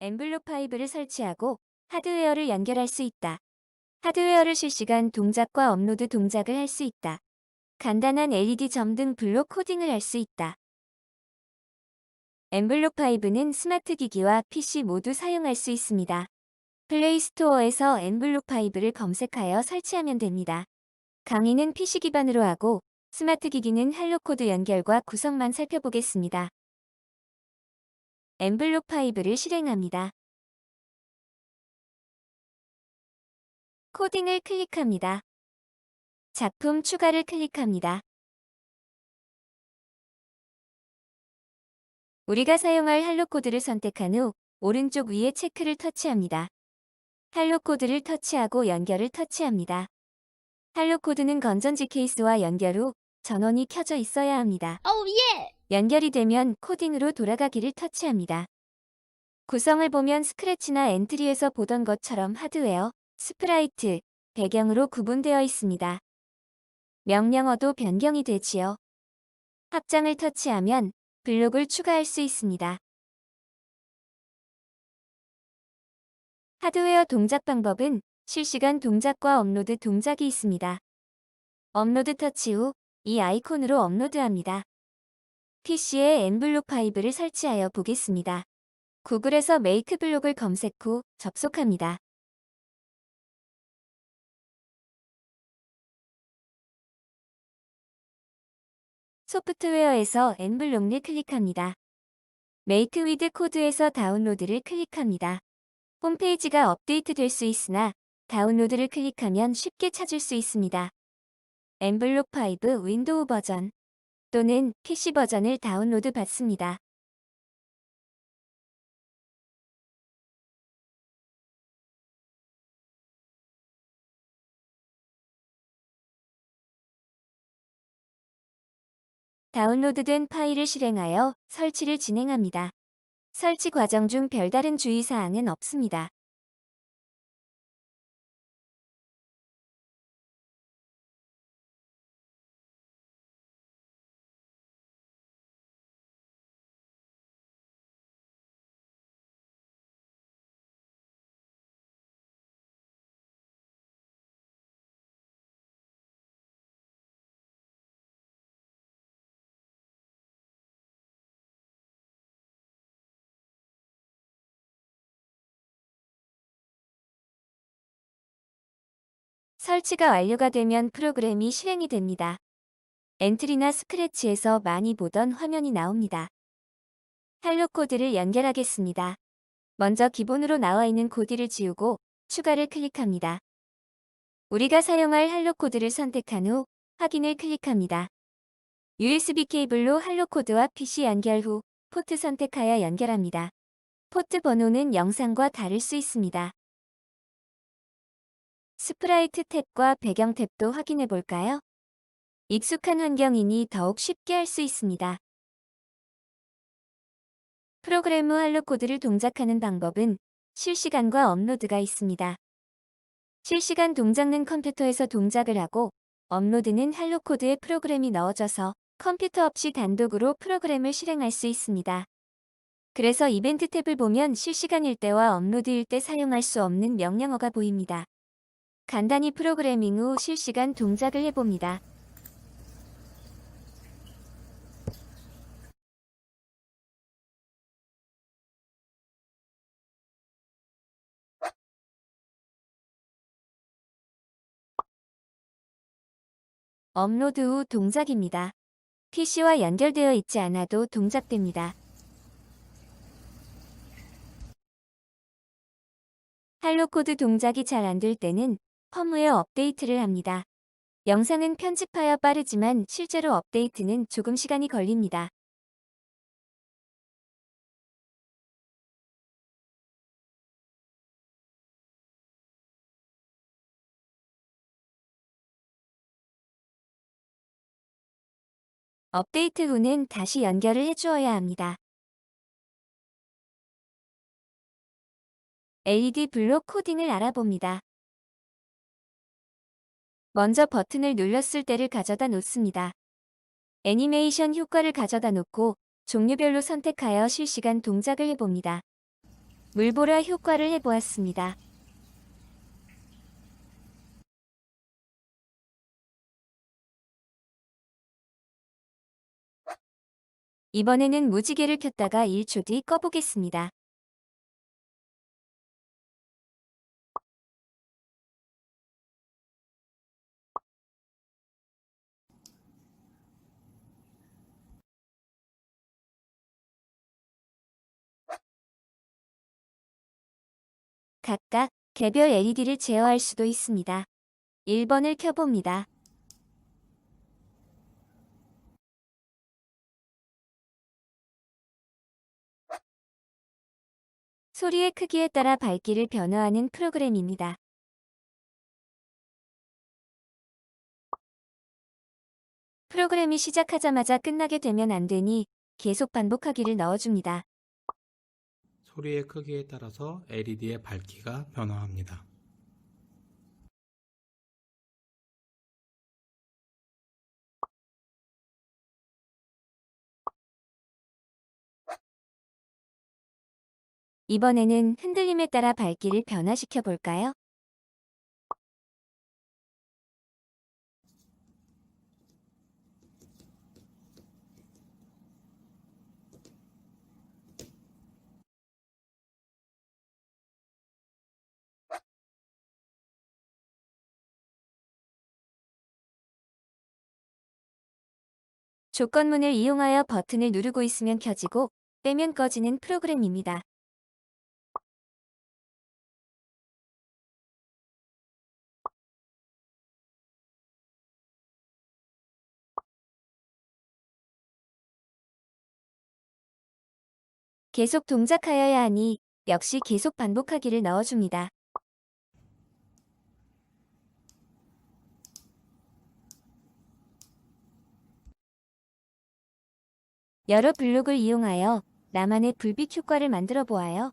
엠블록 파이브를 설치하고 하드웨어를 연결할 수 있다. 하드웨어를 실시간 동작과 업로드 동작을 할 수 있다. 간단한 LED 점 등 블록 코딩을 할 수 있다. 엠블록 5는 스마트 기기와 PC 모두 사용할 수 있습니다. 플레이 스토어에서 엠블록 5를 검색하여 설치하면 됩니다. 강의는 PC 기반으로 하고 스마트 기기는 할로코드 연결과 구성만 살펴보겠습니다. 엠블록 5를 실행합니다. 코딩을 클릭합니다. 작품 추가를 클릭합니다. 우리가 사용할 할로 코드를 선택한 후 오른쪽 위에 체크를 터치합니다. 할로 코드를 터치하고 연결을 터치합니다. 할로 코드는 건전지 케이스와 연결 후 전원이 켜져 있어야 합니다. Oh yeah! 연결이 되면 코딩으로 돌아가기를 터치합니다. 구성을 보면 스크래치나 엔트리에서 보던 것처럼 하드웨어, 스프라이트, 배경으로 구분되어 있습니다. 명령어도 변경이 되지요. 합장을 터치하면 블록을 추가할 수 있습니다. 하드웨어 동작 방법은 실시간 동작과 업로드 동작이 있습니다. 업로드 터치 후 이 아이콘으로 업로드합니다. PC에 엠블록 5를 설치하여 보겠습니다. 구글에서 메이크 블록을 검색 후 접속합니다. 소프트웨어에서 엠블록을 클릭합니다. 메이크 위드 코드에서 다운로드를 클릭합니다. 홈페이지가 업데이트 될 수 있으나 다운로드를 클릭하면 쉽게 찾을 수 있습니다. 엠블록 5 윈도우 버전 또는 PC 버전을 다운로드 받습니다. 다운로드된 파일을 실행하여 설치를 진행합니다. 설치 과정 중 별다른 주의사항은 없습니다. 설치가 완료가 되면 프로그램이 실행이 됩니다. 엔트리나 스크래치에서 많이 보던 화면이 나옵니다. 할로 코드를 연결하겠습니다. 먼저 기본으로 나와 있는 코드를 지우고 추가를 클릭합니다. 우리가 사용할 할로 코드를 선택한 후 확인을 클릭합니다. USB 케이블로 할로 코드와 PC 연결 후 포트 선택하여 연결합니다. 포트 번호는 영상과 다를 수 있습니다. 스프라이트 탭과 배경 탭도 확인해 볼까요? 익숙한 환경이니 더욱 쉽게 할 수 있습니다. 프로그램 후 할로 코드를 동작하는 방법은 실시간과 업로드가 있습니다. 실시간 동작은 컴퓨터에서 동작을 하고 업로드는 할로 코드에 프로그램이 넣어져서 컴퓨터 없이 단독으로 프로그램을 실행할 수 있습니다. 그래서 이벤트 탭을 보면 실시간일 때와 업로드일 때 사용할 수 없는 명령어가 보입니다. 간단히 프로그래밍 후 실시간 동작을 해봅니다. 업로드 후 동작입니다. PC와 연결되어 있지 않아도 동작됩니다. 할로코드 동작이 잘 안 될 때는 펌웨어 업데이트를 합니다. 영상은 편집하여 빠르지만 실제로 업데이트는 조금 시간이 걸립니다. 업데이트 후는 다시 연결을 해주어야 합니다. LED 블록 코딩을 알아봅니다. 먼저 버튼을 눌렀을 때를 가져다 놓습니다. 애니메이션 효과를 가져다 놓고 종류별로 선택하여 실시간 동작을 해봅니다. 물보라 효과를 해보았습니다. 이번에는 무지개를 켰다가 1초 뒤 꺼보겠습니다. 각각 개별 LED를 제어할 수도 있습니다. 1번을 켜봅니다. 소리의 크기에 따라 밝기를 변화하는 프로그램입니다. 프로그램이 시작하자마자 끝나게 되면 안 되니 계속 반복하기를 넣어줍니다. 소리의 크기에 따라서 LED의 밝기가 변화합니다. 이번에는 흔들림에 따라 밝기를 변화시켜 볼까요? 조건문을 이용하여 버튼을 누르고 있으면 켜지고 빼면 꺼지는 프로그램입니다. 계속 동작하여야 하니 역시 계속 반복하기를 넣어줍니다. 여러 블록을 이용하여 나만의 불빛 효과를 만들어 보아요.